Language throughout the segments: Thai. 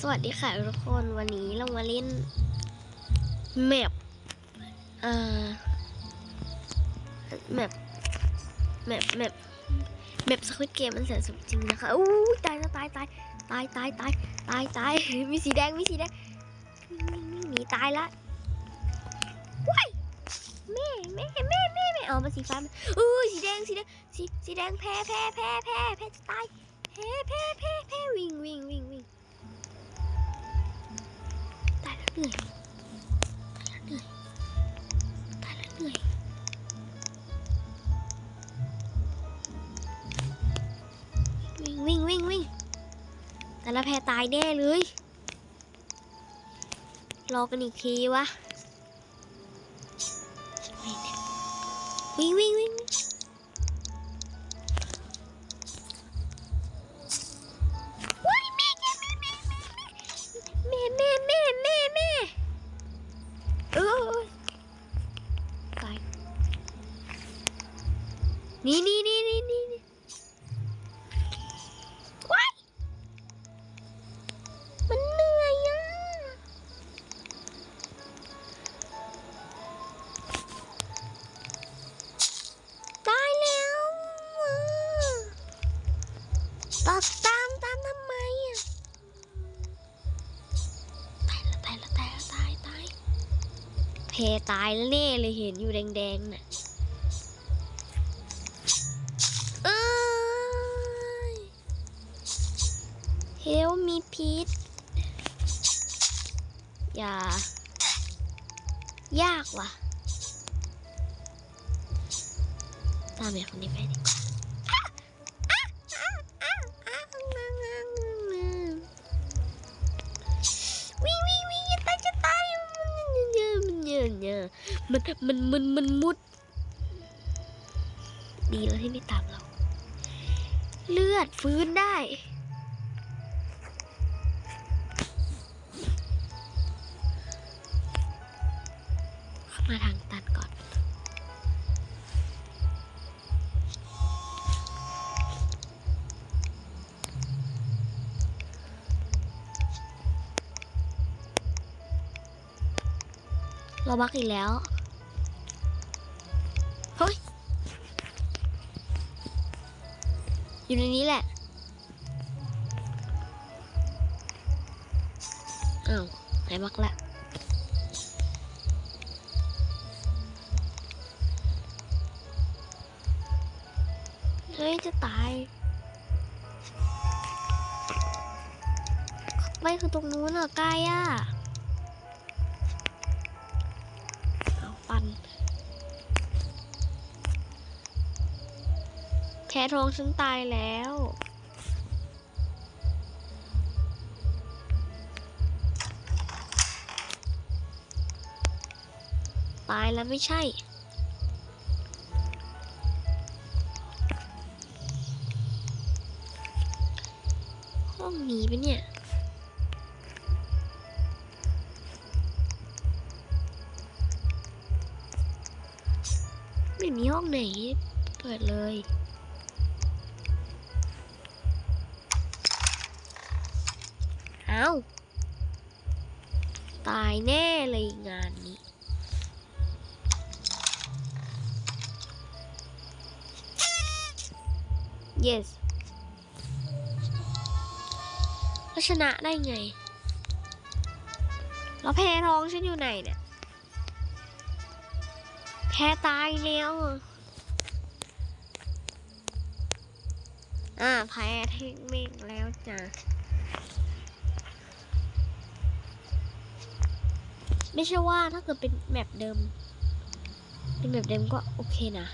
สวัสดีค่ะทุกคนวันนี้เรามาเล่นแมปเอ่อแมปแมปแมปแมปสควิตเกมมันแสนสมจริงนะคะอู้ตายตายตายตายตายตายตายตายมีสีแดงมีสีแดงหนีตายละว้ายแม่แม่แม่แม่แม่เอามาสีฟ้าอู้สีแดงสีแดงสีสีแดงแพ้แพ้แพ้แพ้แพ้จะตายแพ้แพ้แพ้แพ้วิ่งวิ่งวิ่ง เหนื่อยตายแล้วเหนื่อยตายแล้วเหนื่อยวิ่งวิ่งวิ่งวิ่งแต่ละแพรตายแน่เลย รอกันอีกทีวะวิ่งวิ่งวิ่ง ตายแล้วเน่เลยเห็นอยู่แดงๆน่ะเอ้ยเฮลมีพิษอย่ายากว่ะตามแบบคนนี้ไปดีกว่า มันมันมันมันมุด ดีแล้วที่ไม่ตามเรา เลือดฟื้นได้ข้ามาทางตันก่อน เราบักอีกแล้ว อยู่ในนี้แหละ อ้าวไหนบักละเฮ้ยจะตาย ไม่คือตรงนู้นอะใกล้อะ แพ้ทองฉันตายแล้วตายแล้วไม่ใช่ ห้องนี้ปะเนี่ย ไม่มีห้องไหนเปิดเลย อาตายแน่เลยงานนี้ yes แล้วชนะได้ไง แล้วแพ้ท้องฉันอยู่ไหนเนี่ย แพ้ตายแล้วอะอ่าแพ้เทคนิคแล้วจ้ะ ไม่ใช่ว่าถ้าเกิดเป็นแมปเดิม เป็นแมปเดิมก็โอเคนะ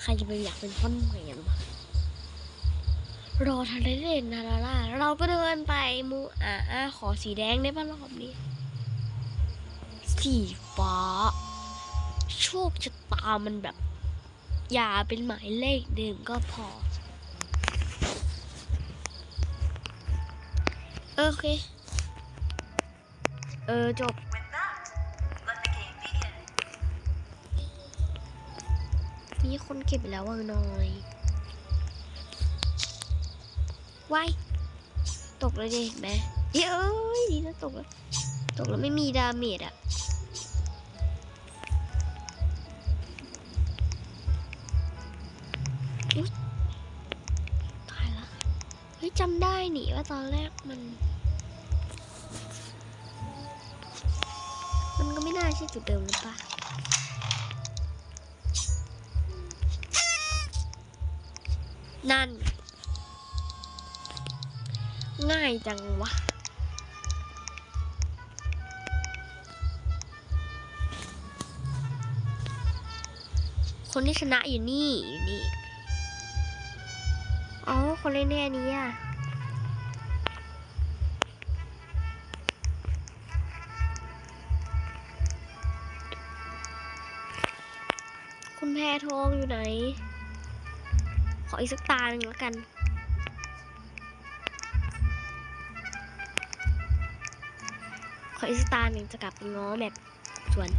ใครจะไปอยากเป็นต้นเหมือนวะรอทันได้เล่นนะลาล่าเราก็เดินไปมูอาอาขอสีแดงได้ป่ะรอบนี้ สีฟ้า โชคชะตามันแบบ อย่าเป็นหมายเลขเดิมก็พอ โอเค เออ จบ มีคนเก็บแล้วว่าน้อยว้ายตกเลยดิแม่เย้ยดีนะตกแล้ว ตกแล้วไม่มีดาเมจอะ จำได้หนี่ว่าตอนแรกมัน มันก็ไม่น่าใช่จุดเดิมหรือปะนั่น ง่ายจังวะคนที่ชนะอยู่นี่อยู่นี่ อ๋อ คนเล่นแน่นี้อะ ขออีกสักตาหนึ่งแล้วกัน ขออีกสักตาหนึ่งจะกลับไปง้อแบบสวน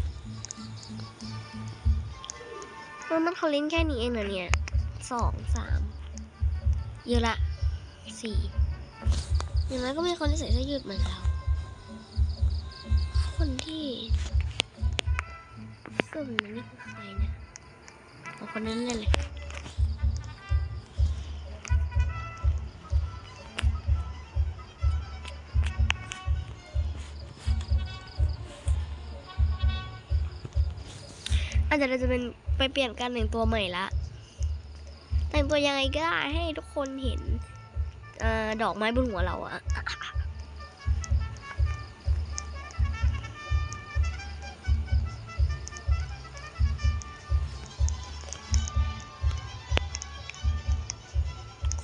มันมันเขาเล่นแค่นี้เองเหรอเนี่ยสองสามเยอะละสี่อย่างนั้นก็มีคนที่ใส่เสื้อยืดเหมือนเรา คนที่เสื้อแบบนั้นนี่คือใครเนี่ยเอาคนนั้นเลย อาจจะเราจะเป็นไปเปลี่ยนการแต่งตัวใหม่ละ แต่งตัวยังไงก็ได้ให้ทุกคนเห็นอดอกไม้บนหัวเราอะ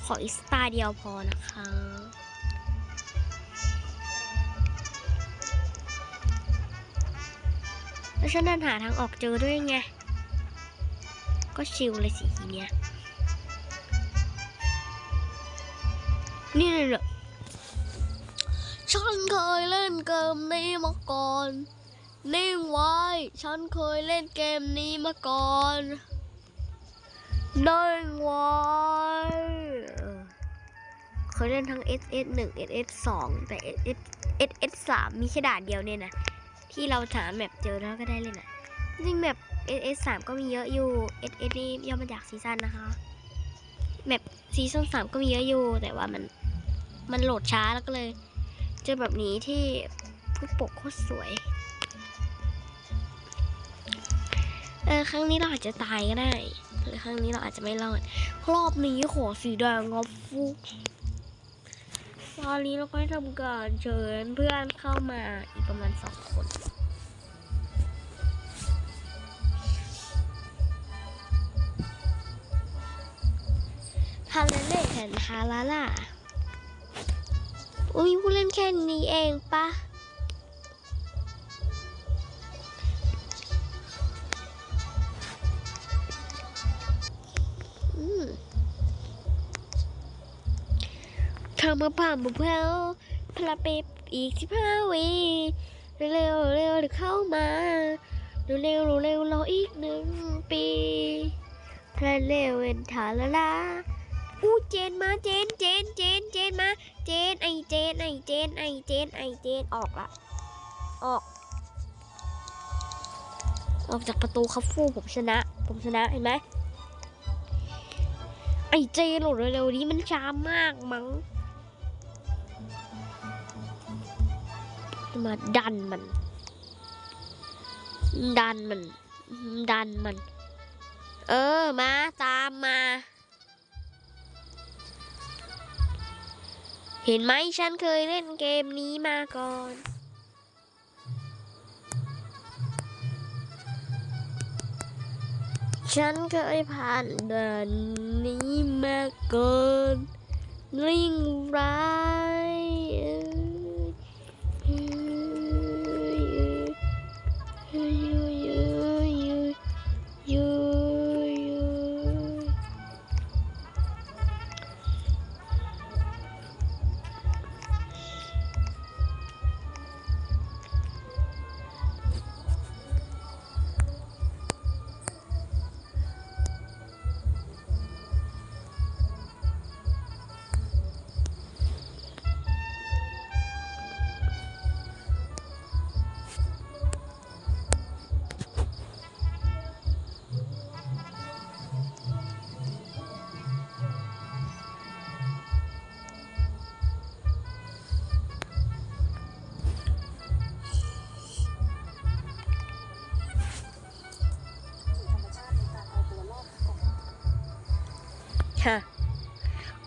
ขออีกสตาร์เดียวพอนะคะ แล้วฉันเดินหาทางออกเจอด้วยไง ก็ชิลเลยสิทีเนี้ย นี่เลยเหรอฉันเคยเล่นเกมนี้มาก่อน นิ่งไว้ ฉันเคยเล่นเกมนี้มาก่อนนิ่งไว้เออเคยเล่นทั้ง SS 1 SS 2แต่ SS SS 3มีแค่ด่านเดียวเนี่ยนะ ที่เราถามแบบเจอแล้วก็ได้เลยนะจริงแบบ SS 3ก็มีเยอะอยู่ SS นี่ย่อมาจากซีซั่นนะคะแบบซีซั่น3ก็มีเยอะอยู่ แต่ว่ามันมันโหลดช้าแล้วก็เลย เจอแบบนี้ที่ผู้ปกโคตรสวยเออครั้งนี้เราอาจจะตายก็ได้ หรือครั้งนี้เราอาจจะไม่รอด รอบนี้ขอสีแดงงอบฟุก ตอนนี้เราก็ทำการเชิญเพื่อนเข้ามาอีกประมาณสองคนฮาเลเล่แอนฮาลาล่าอุ้ยผู้เล่นแค่นี้เองปะ มาผ่านบุเพลพลาเปอีกสิบห้าวิเร็วเร็วเร็วเดี๋ยวเข้ามาเร็วเร็วเร็วรออีกหนึ่งปีพลาเร็วเอ็นทาลาลาอู้เจนมาเจนเจนเจนเจนมาเจนไอเจนไอเจนไอเจนไอเจนออกละออก ออกจากประตูครับฟูผมชนะ ผมชนะเห็นไหมไอเจนหลุดเร็วๆนี้มันช้ามากมั้ง มาดันมัน ดันมัน ดันมัน เออมาตามมา เห็นไหมฉันเคยเล่นเกมนี้มาก่อนฉันเคยผ่านด่านนี้มาก่อนลิงร้าย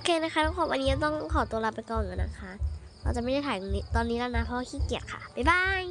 เคนะคะทุกคนวันนี้ต้องขอตัวลาไปก่อนแล้วนะคะ เราจะไม่ได้ถ่ายตอนนี้แล้วนะเพราะขี้เกียจค่ะ บ๊ายบาย